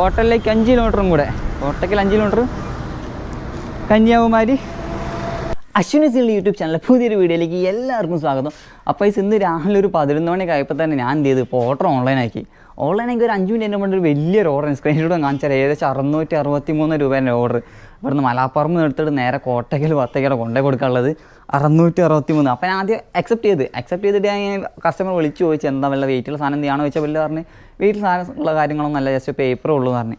കോട്ടയിലേക്ക് അഞ്ച് കിലോമീറ്ററും കൂടെ. കോട്ടയ്ക്കൽ അഞ്ച് കിലോമീറ്റർ കന്യാകുമാരി. അശ്വിനി സിള്ളി യൂട്യൂബ് ചാനലിലെ പുതിയൊരു വീഡിയോയിലേക്ക് എല്ലാവർക്കും സ്വാഗതം. അപ്പോൾ ഈ ഇന്ന് രാവിലെ ഒരു പതിനൊന്ന് മണിയൊക്കെ ആയപ്പോൾ തന്നെ ഞാൻ എന്ത് ചെയ്തു? ഇപ്പോൾ ഓർഡർ ഓൺലൈനാക്കി ഓൺലൈനാക്കി ഒരു അഞ്ച് മിനിറ്റ് കൊണ്ട് ഒരു വലിയൊരു ഓർഡർ സ്ക്രീൻഷോട്ട് കാണിച്ചാൽ ഏകദേശം അറുന്നൂറ്റി അറുപത്തി മൂന്ന് രൂപേന്റെ ഓർഡർ ഇവിടുന്ന് മലാപ്പുറം എടുത്തിട്ട് നേരെ കോട്ടയ്ക്കൽ പത്തേക്കട കൊണ്ടേ കൊടുക്കാനുള്ളത്. അറുന്നൂറ്റി അറുപത്തി മൂന്ന് അപ്പം ഞാൻ ആദ്യം അക്സെപ്റ്റ് ചെയ്ത്. അക്സെപ്റ്റ് ചെയ്തിട്ട് ഞാൻ കസ്റ്റമർ വിളിച്ച് ചോദിച്ചു എന്താ വല്ല വെയിറ്റുള്ള സാധനം എന്താണോ ചോദിച്ചാൽ വല്ല പറഞ്ഞ് വീട്ടിൽ സാധനം ഉള്ള കാര്യങ്ങളൊന്നും അല്ല ജസ്റ്റ് പേപ്പറേ ഉള്ളൂ എന്ന് പറഞ്ഞ്.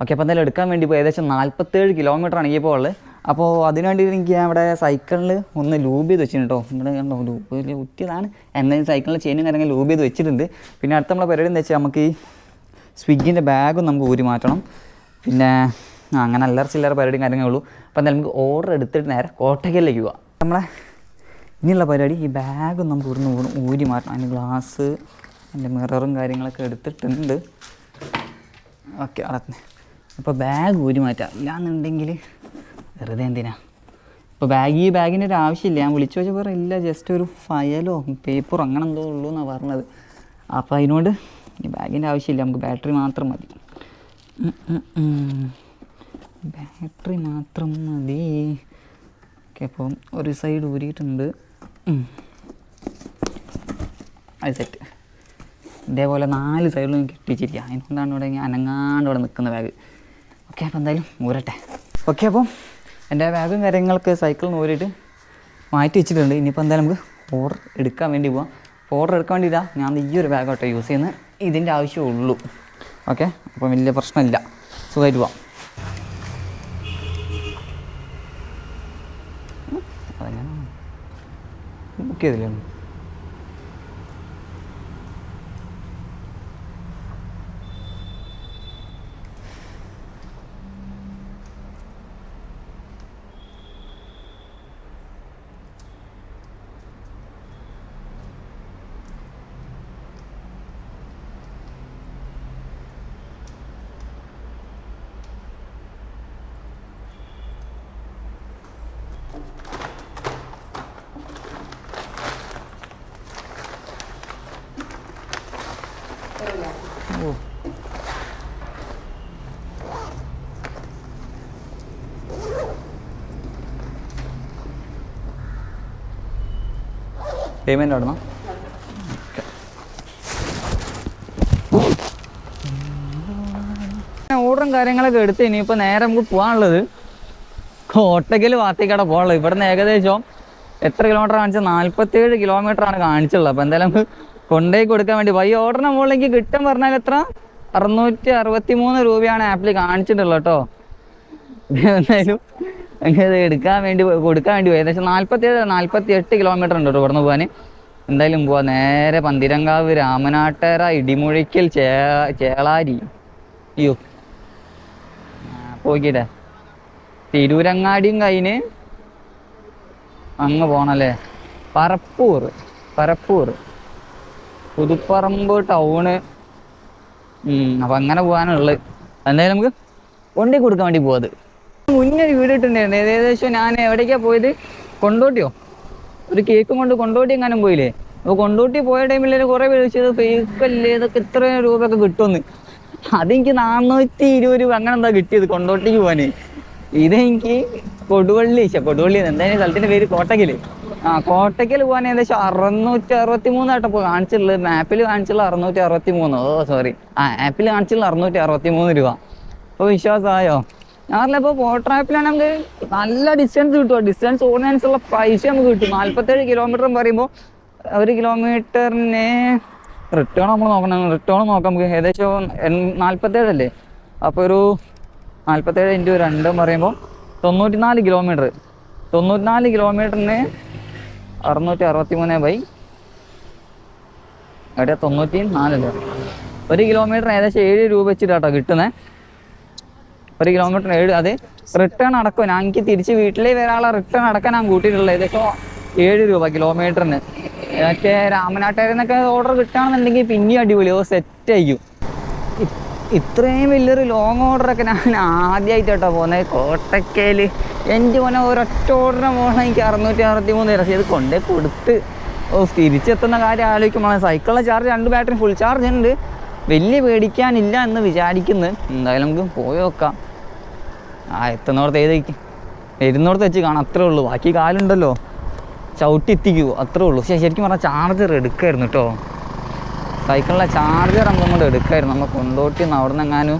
ഓക്കെ അപ്പോൾ എന്തായാലും എടുക്കാൻ വേണ്ടി പോയി ഏകദേശം നാൽപ്പത്തേഴ് കിലോമീറ്റർ ആണ് ഇപ്പോൾ ഉള്ളത്. അപ്പോൾ അതിനുവേണ്ടി എനിക്ക് ഞാൻ ഇവിടെ സൈക്കിളിൽ ഒന്ന് ലൂബ് ചെയ്ത് വെച്ചിട്ടുണ്ട് കേട്ടോ ഇവിടെ കണ്ടോ ലൂബ് കുറ്റിയതാണ് എന്തായാലും സൈക്കിളിൽ ചെയിനും കാര്യങ്ങൾ ലൂബ് ചെയ്ത് വെച്ചിട്ടുണ്ട്. പിന്നെ അടുത്ത നമ്മളെ പരിപാടി എന്താ വെച്ചാൽ നമുക്ക് ഈ സ്വിഗ്ഗിന്റെ ബാഗും നമുക്ക് ഊരി മാറ്റണം. പിന്നെ അങ്ങനെ അല്ലറ ചില്ലറ പരിപാടിയും കാര്യങ്ങളുള്ളൂ അപ്പോൾ എന്തായാലും നമുക്ക് ഓർഡർ എടുത്തിട്ട് നേരെ കോട്ടയ്ക്കലേക്ക് പോവാം. നമ്മളെ ഇനിയുള്ള പരിപാടി ഈ ബാഗ് നമുക്ക് ഇവിടുന്ന് ഊരി- മാറ്റണം. അതിന് ഗ്ലാസ് അതിന്റെ മിററും കാര്യങ്ങളൊക്കെ എടുത്തിട്ടുണ്ട്. ഓക്കെ അവിടെ അപ്പോൾ ബാഗ് ഊരി മാറ്റാം. ഇല്ലാന്നുണ്ടെങ്കിൽ വെറുതെ എന്തിനാ? ഇപ്പോൾ ബാഗ് ഈ ബാഗിന്റെ ഒരു ആവശ്യമില്ല. ഞാൻ വിളിച്ചു വെച്ചാൽ വേറെ ഇല്ല ജസ്റ്റ് ഒരു ഫയലോ പേപ്പറോ അങ്ങനെ എന്തോ ഉള്ളൂ എന്നാണ് പറഞ്ഞത്. അപ്പോൾ അതിനോട് ഈ ബാഗിന്റെ ആവശ്യമില്ല. നമുക്ക് ബാറ്ററി മാത്രം മതി. ബാറ്ററി മാത്രം മതി. ഓക്കെ അപ്പം ഒരു സൈഡ് ഊരിയിട്ടുണ്ട്. അത് സെറ്റ് ഇതേപോലെ നാല് സൈഡിലും കെട്ടിച്ചിരിക്കുക. അതിനെന്താണ് ഇവിടെ അനങ്ങാണ്ട് ഇവിടെ നിൽക്കുന്ന ബാഗ് ഓക്കെ അപ്പോൾ എന്തായാലും ഊരട്ടെ. ഓക്കെ അപ്പം എന്റെ ബാഗും കാര്യങ്ങളൊക്കെ സൈക്കിളിൽ നിന്ന് ഊരിയിട്ട് മാറ്റി വെച്ചിട്ടുണ്ട്. ഇനിയിപ്പോൾ എന്തായാലും നമുക്ക് ഓർഡർ എടുക്കാൻ വേണ്ടി പോവാം. അപ്പോൾ ഓർഡർ എടുക്കാൻ വേണ്ടിയില്ല ഞാൻ ഈ ഒരു ബാഗ് കേട്ടോ യൂസ് ചെയ്യുന്നത്. ഇതിന്റെ ആവശ്യമുള്ളൂ. ഓക്കെ അപ്പോൾ വലിയ പ്രശ്നമില്ല. സുഖമായിട്ട് പോവാം. അതെങ്ങനെ ബുക്ക് ചെയ്തില്ലേ പേയ്മെന്റ് ഇടണം ഓർഡറും കാര്യങ്ങളൊക്കെ എടുത്ത് ഇനിയിപ്പോൾ നേരെ നമുക്ക് പോകാനുള്ളത് കോട്ടയ്ക്കൽ വാത്തിക്കട പോകാനുള്ളത് ഇവിടുന്ന് ഏകദേശം എത്ര കിലോമീറ്റർ കാണിച്ചത്? നാൽപ്പത്തേഴ് കിലോമീറ്റർ ആണ് കാണിച്ചുള്ളത് അപ്പോൾ എന്തായാലും കൊണ്ടുപോയി കൊടുക്കാൻ വേണ്ടി ഈ ഓർഡറിന് മുകളിലേക്ക് കിട്ടാൻ പറഞ്ഞാൽ എത്ര? അറുന്നൂറ്റി അറുപത്തി മൂന്ന് രൂപയാണ് ആപ്പിൽ കാണിച്ചിട്ടുള്ളത് കേട്ടോ. എന്തായാലും ഇത് എടുക്കാൻ വേണ്ടി കൊടുക്കാൻ വേണ്ടി പോയി. ഏകദേശം നാൽപ്പത്തേഴ് നാൽപ്പത്തി എട്ട് കിലോമീറ്റർ ഉണ്ട് കേട്ടോ ഇവിടുന്ന് പോകാൻ എന്തായാലും പോവാ. നേരെ പന്തിരങ്കാവ് രാമനാട്ടേറ ഇടിമുഴിക്കൽ ചേ ചേളാരി. അയ്യോ. പോയിക്കട്ടെ തിരൂരങ്ങാടിയും കഴിഞ്ഞ് അങ്ങ് പോണല്ലേ? പരപ്പൂർ പരപ്പൂർ പുതുപ്പറമ്പ് ടൗണ് അപ്പൊ അങ്ങനെ പോകാനുള്ളത് എന്തായാലും നമുക്ക് വണ്ടി കൊടുക്കാൻ വേണ്ടി പോവാത് മുന്നേ വീഡിയോ ഇട്ടിട്ടുണ്ടായിരുന്നു ഏകദേശം ഞാൻ എവിടേക്കാ പോയത്? കൊണ്ടോട്ടിയോ? ഒരു കേക്കും കൊണ്ട് കൊണ്ടോട്ടി എങ്ങാനും പോയില്ലേ? അപ്പോൾ കൊണ്ടോട്ടി പോയ ടൈമിൽ കുറേ പേര് ചോദിച്ചത് ഫേക്ക് അല്ലേ? ഇതൊക്കെ ഇത്ര രൂപയൊക്കെ കിട്ടുമെന്ന്. അതെനിക്ക് നാനൂറ്റി ഇരുപത് രൂപ അങ്ങനെ എന്താ കിട്ടിയത് കൊണ്ടോട്ടിക്ക് പോവാന്? ഇതെനിക്ക് കൊടുവള്ളി കൊടുവള്ളി എന്തായാലും സ്ഥലത്തിന്റെ പേര് കോട്ടക്കൽ. ആ കോട്ടക്കൽ പോകാൻ ഏകദേശം അറുന്നൂറ്റി അറുപത്തി മൂന്നായിട്ട് ഇപ്പോൾ കാണിച്ചിട്ടുള്ളത്. മാപ്പിൽ കാണിച്ചുള്ള അറുന്നൂറ്റി അറുപത്തി മൂന്ന് ഓ സോറി ആ ആപ്പിൽ കാണിച്ചുള്ള അറുന്നൂറ്റി അറുപത്തി മൂന്ന് രൂപ. അപ്പോൾ വിശ്വാസമായോ? ഞാൻ ഇപ്പോൾ ഫോട്ടോ ആപ്പിലാണ് നമുക്ക് നല്ല ഡിസ്റ്റൻസ് കിട്ടും ഡിസ്റ്റൻസ് ഓടുന്നതിനനുസരിച്ചുള്ള പൈസ നമുക്ക് കിട്ടും. നാല്പത്തേഴ് കിലോമീറ്റർ പറയുമ്പോൾ ഒരു കിലോമീറ്ററിന് റിട്ടേൺ നമ്മൾ നോക്കണം. റിട്ടേൺ നോക്കാം നമുക്ക്. ഏകദേശം നാല്പത്തേഴല്ലേ അപ്പോൾ ഒരു നാൽപ്പത്തേഴ് ഇന്റു രണ്ടും പറയുമ്പോൾ തൊണ്ണൂറ്റിനാല് കിലോമീറ്റർ തൊണ്ണൂറ്റിനാല് കിലോമീറ്ററിന് അറുന്നൂറ്റി അറുപത്തി മൂന്ന് ബൈ എവിടെ തൊണ്ണൂറ്റി നാലല്ലേ ഒരു കിലോമീറ്റർ ഏകദേശം ഏഴ് രൂപ വെച്ചിട്ടാട്ടോ കിട്ടുന്നത് ഒരു കിലോമീറ്റർ ഏഴ് അത് റിട്ടേൺ അടക്കും. ഞാൻ എനിക്ക് തിരിച്ച് വീട്ടിലേ വരാനുള്ള റിട്ടേൺ അടക്കം ഞാൻ കൂട്ടിയിട്ടുള്ളത്. ഏകദേശം ഏഴ് രൂപ കിലോമീറ്ററിന് മറ്റേ രാമനാട്ടുകാരെന്നൊക്കെ ഓർഡർ കിട്ടുകയാണെന്നുണ്ടെങ്കിൽ പിന്നെയും അടിപൊളി. ഓ സെറ്റ് ആയിരിക്കും. ഇത്രയും വലിയൊരു ലോങ് ഓർഡറൊക്കെ ഞാൻ ആദ്യമായിട്ട് കേട്ടോ പോകുന്നത് കോട്ടക്കയിൽ എന്റെ മോനെ ഒരൊറ്റ ഓർഡറിന് പോകണം എനിക്ക് അറുന്നൂറ്റി അറുപത്തി മൂന്ന് ഇറച്ചി ഇത് കൊണ്ടേ കൊടുത്ത്. ഓ തിരിച്ചെത്തുന്ന കാര്യം ആലോചിക്കുമ്പോൾ സൈക്കിളിലെ ചാർജ് രണ്ട് ബാറ്ററി ഫുൾ ചാർജ് ഉണ്ട്. വലിയ പേടിക്കാനില്ല എന്ന് വിചാരിക്കുന്നു. എന്തായാലും നമുക്ക് പോയി നോക്കാം. ആ എത്തുന്നിടത്ത് ഏത് വരുന്നിടത്ത് വെച്ച് കാണാം അത്രേ ഉള്ളൂ. ബാക്കി കാലുണ്ടല്ലോ. ചവിട്ടി എത്തിക്കുവോ അത്രേ ഉള്ളൂ. പക്ഷേ ശരിക്കും പറഞ്ഞാൽ ചാർജർ എടുക്കായിരുന്നു കേട്ടോ സൈക്കിളിലെ ചാർജർ നമ്മൾ കൊണ്ട് എടുക്കായിരുന്നു. നമ്മൾ കൊണ്ടോട്ടി നിന്ന് അവിടെ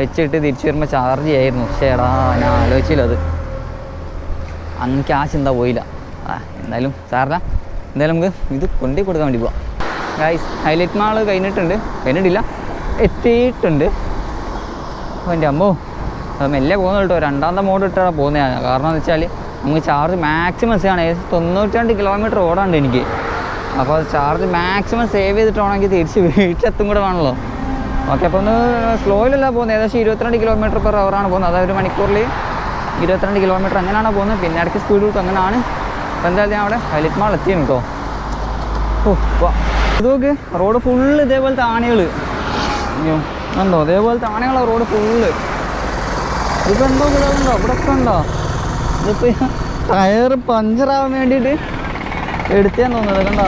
വെച്ചിട്ട് തിരിച്ചു വരുമ്പോൾ ചാർജ് ചെയ്യായിരുന്നു. പക്ഷേ എടാ ഞാൻ ആലോചിച്ചില്ല അത്. അന്ന് ക്യാഷ് എന്താ പോയില്ല. ആ എന്തായാലും സാറില്ല എന്തായാലും നമുക്ക് ഇത് കൊണ്ടേ കൊടുക്കാൻ വേണ്ടി പോവാം. ഗൈസ് ഹൈലൈറ്റ് മാൾ കഴിഞ്ഞിട്ടുണ്ട്. കഴിഞ്ഞിട്ടില്ല. എത്തിയിട്ടുണ്ട്. എന്റെ അമ്മോ. അത് മെല്ലെ പോകുന്നു കേട്ടോ. രണ്ടാമത്തെ മോഡ് ഇട്ടാണ് പോകുന്നതാണ് കാരണം എന്ന് വെച്ചാൽ നമുക്ക് ചാർജ് മാക്സിമം ആണ്. ഏകദേശം തൊണ്ണൂറ്റി രണ്ട് കിലോമീറ്റർ ഓടാണ്ട് എനിക്ക് അപ്പോൾ ചാർജ് മാക്സിമം സേവ് ചെയ്തിട്ടാണെങ്കിൽ തിരിച്ച് വീട്ടിലെത്തും കൂടെ വേണമല്ലോ. ഓക്കെ അപ്പോൾ ഒന്ന് സ്ലോയിലല്ല പോകുന്നത്. ഏകദേശം ഇരുപത്തിരണ്ട് കിലോമീറ്റർ പെർ അവറാണ് പോകുന്നത്. അതായത് ഒരു മണിക്കൂറിൽ ഇരുപത്തിരണ്ട് കിലോമീറ്റർ അങ്ങനെയാണ് പോകുന്നത്. പിന്നെ ഇടയ്ക്ക് സ്പീഡ് കൂട്ടും അങ്ങനെയാണ്. അപ്പോൾ എന്തായാലും ഞാൻ അവിടെ ഹൈലൈറ്റ് മാൾ എത്തിയാണ് കേട്ടോ ഓ വാ. ഇത് നോക്ക്. റോഡ് ഫുള്ള് ഇതേപോലത്തെ ആണികൾ അയ്യോ ഉണ്ടോ ഇതേപോലത്തെ ആണികളാണ് റോഡ് ഫുള്ള് ഇതിപ്പോൾ ഇവിടെ ഉണ്ടോ ഇവിടെ ഒക്കെ ഉണ്ടോ ഇതിപ്പോൾ ടയർ പഞ്ചറാവാൻ വേണ്ടിയിട്ട് എടുത്തേന്ന് തോന്നുന്നത് കണ്ടോ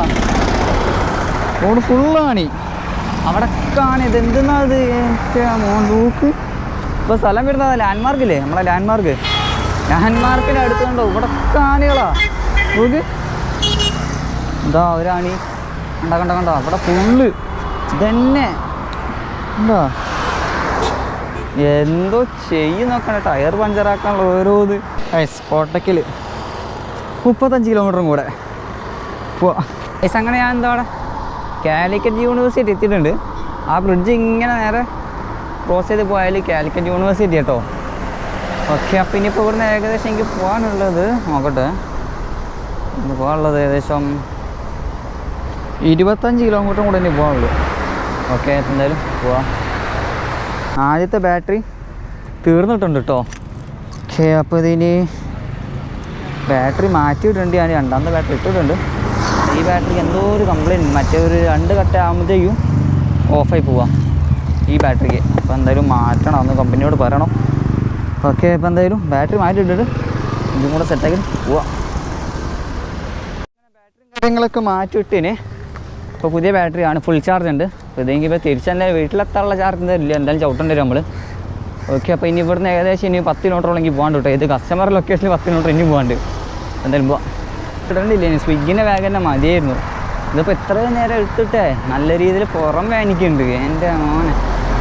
റോഡ് ഫുള്ളാണി. അവിടെ കാണി ഇത് എന്തെന്നാ ഇത് മോൻ നോക്ക് ഇപ്പോൾ സ്ഥലം വരുന്നത് ലാൻഡ് മാർക്കില്ലേ നമ്മളെ ലാൻഡ് മാർക്ക് ലാൻഡ് മാർക്കിന്റെ അടുത്ത് കണ്ടോ? ഇവിടെ കാണികളാ നോക്ക് എന്താ ഒരാണി കണ്ട കണ്ട കണ്ടോ? അവിടെ ഫുള്ള് ഇതന്നെ. എന്താ എന്തോ ചെയ്യും നോക്കണ. ടയർ പഞ്ചറാക്കാനുള്ള ഓരോ ഇത് കോട്ടക്കിൽ മുപ്പത്തഞ്ച് കിലോമീറ്ററും കൂടെ. പോവാ. അങ്ങനെ ഞാൻ എന്താ അവിടെ കാലിക്കറ്റ് യൂണിവേഴ്സിറ്റി എത്തിയിട്ടുണ്ട്. ആ ബ്രിഡ്ജ് ഇങ്ങനെ നേരെ ക്രോസ് ചെയ്ത് പോയാൽ കാലിക്കറ്റ് യൂണിവേഴ്സിറ്റി കേട്ടോ. ഓക്കെ അപ്പം ഇനിയിപ്പോൾ ഇവിടുന്ന് ഏകദേശം എനിക്ക് പോകാനുള്ളത് നോക്കട്ടെ. പോകാനുള്ളത് ഏകദേശം ഇരുപത്തഞ്ച് കിലോമീറ്ററും കൂടെ ഇനി പോകാനുള്ളൂ ഓക്കെ എന്തായാലും പോവാം. ആദ്യത്തെ ബാറ്ററി തീർന്നിട്ടുണ്ട് കേട്ടോ ഓക്കെ അപ്പോൾ ഇതിന് ബാറ്ററി മാറ്റിയിട്ടുണ്ട് ഞാൻ. രണ്ടാമത്തെ ബാറ്ററി ഇട്ടിട്ടുണ്ട്. ഈ ബാറ്ററിക്ക് എന്തോ ഒരു കംപ്ലയിന്റ് മറ്റേ ഒരു രണ്ട് കട്ട ആകുമ്പോഴത്തേക്കും ഓഫായി പോവാം ഈ ബാറ്ററിക്ക്. അപ്പോൾ എന്തായാലും മാറ്റണം. ഒന്ന് കമ്പനിയോട് പറയണം. ഓക്കെ അപ്പോൾ എന്തായാലും ബാറ്ററി മാറ്റിയിട്ടിട്ട് ഇതും കൂടെ സെറ്റാക്കി പോവാം. കാര്യങ്ങളൊക്കെ മാറ്റിയിട്ടിന് ഇപ്പോൾ പുതിയ ബാറ്ററി ആണ് ഫുൾ ചാർജ് ഉണ്ട്. അപ്പോൾ ഇതെങ്കിൽ ഇപ്പോൾ തിരിച്ച് തന്നെ വീട്ടിലെത്താനുള്ള ചാർജ് ഇല്ല. എന്തായാലും ചവിട്ടേണ്ടി വരും നമ്മൾ ഓക്കെ അപ്പോൾ ഇനി ഇവിടുന്ന് ഏകദേശം ഇനി പത്ത് കിലോമീറ്ററോളെങ്കിൽ പോകാണ്ട് കേട്ടോ. ഇത് കസ്റ്റമർ ലൊക്കേഷനിൽ പത്ത് കിലോമീറ്റർ ഇനി പോകാണ്ട് എന്തായാലും പോവാം. ഇട്ടിട്ടില്ല ഇനി സ്വിഗ്ഗിന്റെ ബാഗ് തന്നെ മതിയായിരുന്നു. ഇതിപ്പോൾ ഇത്രയും നേരം എടുത്തിട്ടേ നല്ല രീതിയിൽ പുറം വേനിക്കുന്നുണ്ട്. എന്റെ മോനെ.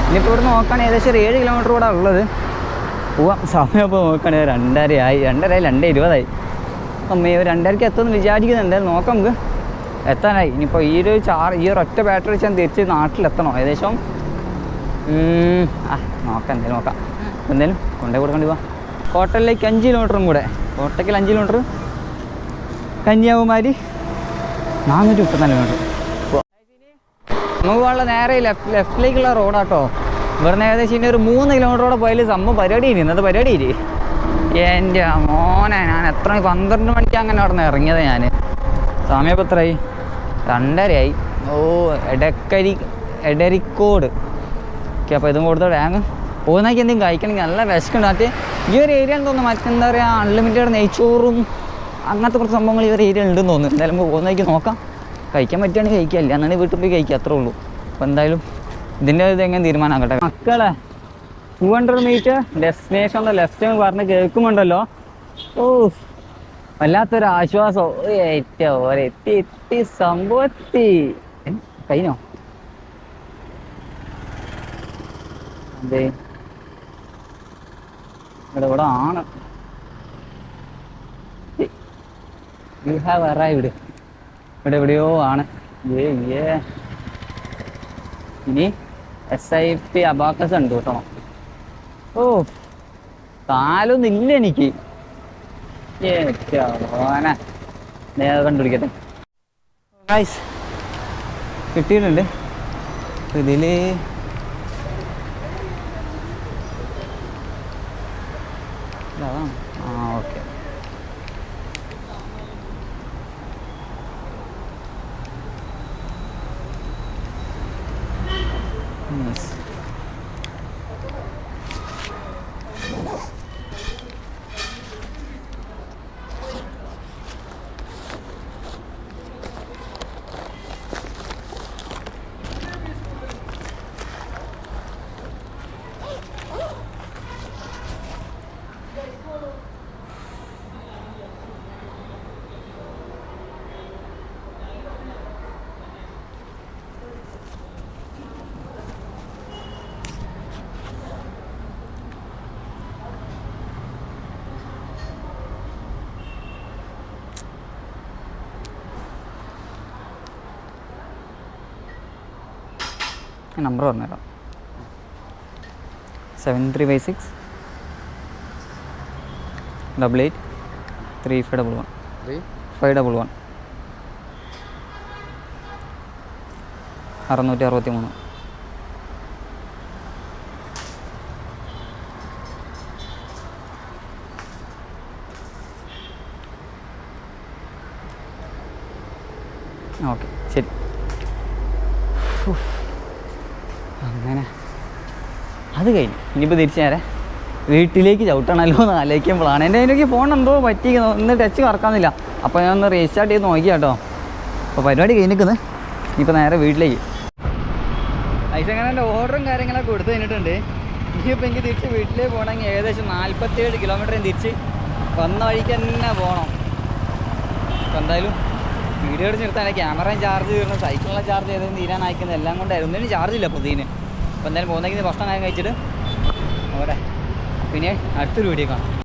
ഇനിയിപ്പോൾ ഇവിടെ നോക്കുകയാണെങ്കിൽ ഏകദേശം ഒരു ഏഴ് കിലോമീറ്റർ കൂടെ ഉള്ളത്. പോവാം. സമയം ഇപ്പോൾ നോക്കുകയാണെങ്കിൽ രണ്ടര ആയി. രണ്ടര ആയി രണ്ട് ഇരുപതായി. അമ്മേ ഒരു രണ്ടരയ്ക്ക് എത്തുമെന്ന് വിചാരിക്കുന്നുണ്ട്. നോക്കാം നമുക്ക്. എത്താനായി. ഇനിയിപ്പോൾ ഈ ഒരു ചാർ ഈ ഒരു ഒറ്റ ബാറ്ററി വെച്ചാൽ തിരിച്ച് നാട്ടിലെത്തണം? ഏകദേശം ആ നോക്കാം എന്തായാലും നോക്കാം. എന്തായാലും കൊണ്ടേ കൊടുക്കേണ്ടി പോവാം കോട്ടയിലേക്ക് അഞ്ച് കിലോമീറ്ററും കൂടെ. കോട്ടയ്ക്കൽ അഞ്ച് കിലോമീറ്റർ കന്യാകുമാരി നാനൂറ്റി മുപ്പത്തിനാല് കിലോമീറ്റർ നമുക്ക് വളരെ നേരെ ലെഫ്റ്റ് ലെഫ്റ്റിലേക്കുള്ള റോഡാട്ടോ ഇവിടുന്ന് ഏകദേശം ഇനി ഒരു മൂന്ന് കിലോമീറ്ററോടെ പോയാൽ സംഭവം പരിപാടി ഇനി. ഇന്നത്തെ പരിപാടി ഇരി എന്റെ മോനെ ഞാൻ എത്ര മണി പന്ത്രണ്ട് മണിക്ക് അങ്ങനെ അവിടെ നിന്ന് ഇറങ്ങിയത് ഞാൻ സമയം എത്രയായി രണ്ടരയായി ഓ എടക്കരി എടരിക്കോട്. ഓക്കെ അപ്പോൾ ഇതും കൊടുത്തോടെ ഞങ്ങൾ പോകുന്നേക്ക് എന്തെങ്കിലും കഴിക്കണമെങ്കിൽ നല്ല വിശക്കുണ്ട്. മറ്റേ ഈ ഒരു ഏരിയ തോന്നുന്നു. മറ്റെന്താ പറയുക അൺലിമിറ്റഡ് നെയ്ച്ചോറും അങ്ങനത്തെ കുറച്ച് സംഭവങ്ങൾ ഈ ഒരു ഏരിയ ഉണ്ടെന്ന് തോന്നുന്നു. എന്തായാലും പോകുന്നേക്ക് നോക്കാം. കഴിക്കാൻ പറ്റുകയാണെങ്കിൽ കഴിക്കുക അല്ല എന്നാണ് വീട്ടിൽ പോയി കഴിക്കുക അത്രേ ഉള്ളൂ. അപ്പോൾ എന്തായാലും ഇതിന്റെ ഇത് എങ്ങനെ തീരുമാനമാക്കട്ടെ? മക്കളെ two hundred metre destination left പറഞ്ഞ് കേൾക്കുമുണ്ടല്ലോ ഓ. വല്ലാത്തൊരു ആശ്വാസം. സംഭവത്തി. കഴിഞ്ഞോ? അതെ. ഇവിടെ ഇവിടെ ആണ്. യു ഹാവ് അറൈവ്ഡ് ഇവിടെ എവിടെയോ ആണ്. ഇനി എസ് ഐ പി അബാക്കസ് ഉണ്ട് കേട്ടോ. ഓ കാലൊന്നും ഇല്ല എനിക്ക്. കണ്ടുപിടിക്കട്ടെ. ഗൈസ് കിട്ടിയിട്ടുണ്ട്. ഇതിൽ ഇതാണ് ആ ഓക്കെ Yes. ഞാൻ നമ്പർ പറഞ്ഞുതരാം. Seven three five six double eight three five double one five double one അറുന്നൂറ്റി അറുപത്തി മൂന്ന് ഓക്കെ ശരി. അങ്ങനെ. അത് കഴിഞ്ഞു. ഇനിയിപ്പോൾ തിരിച്ചു നേരെ വീട്ടിലേക്ക് ചവിട്ടണമല്ലോ എന്ന് ആലോചിക്കുമ്പോഴാണ്. എന്റെ അതിനൊക്കെ ഫോൺ എന്തോ പറ്റി. ഒന്ന് ടച്ച് കറക്കാന്നില്ല അപ്പോൾ ഞാൻ ഒന്ന് റീസ്റ്റാർട്ട് ചെയ്ത് നോക്കി കേട്ടോ അപ്പോൾ പരിപാടി കഴിഞ്ഞിരിക്കുന്നത് ഇപ്പോൾ നേരെ വീട്ടിലേക്ക്. അങ്ങനെ എന്റെ ഓർഡറും കാര്യങ്ങളൊക്കെ കൊടുത്തു കഴിഞ്ഞിട്ടുണ്ട്. ഇനിയിപ്പോൾ എനിക്ക് തിരിച്ച് വീട്ടിലേക്ക് പോകണമെങ്കിൽ ഏകദേശം നാൽപ്പത്തേഴ് കിലോമീറ്ററും തിരിച്ച് വന്ന വഴിക്ക് തന്നെ പോകണം എന്തായാലും വീഡിയോ എടുത്ത് നിർത്താൻ ക്യാമറയും ചാർജ് തീർന്നു സൈക്കിളിനെ ചാർജ് ചെയ്തതും തീരാൻ അയക്കുന്നത് എല്ലാം കൊണ്ടായിരുന്നു ഒന്നിനും ചാർജ് ഇല്ല അപ്പോൾ അപ്പോൾ എന്തായാലും പോകുന്നെങ്കിൽ ഭക്ഷണം കാര്യം കഴിച്ചിട്ട് അവിടെ പിന്നെ അടുത്തൊരു വീഡിയോ കാണാം.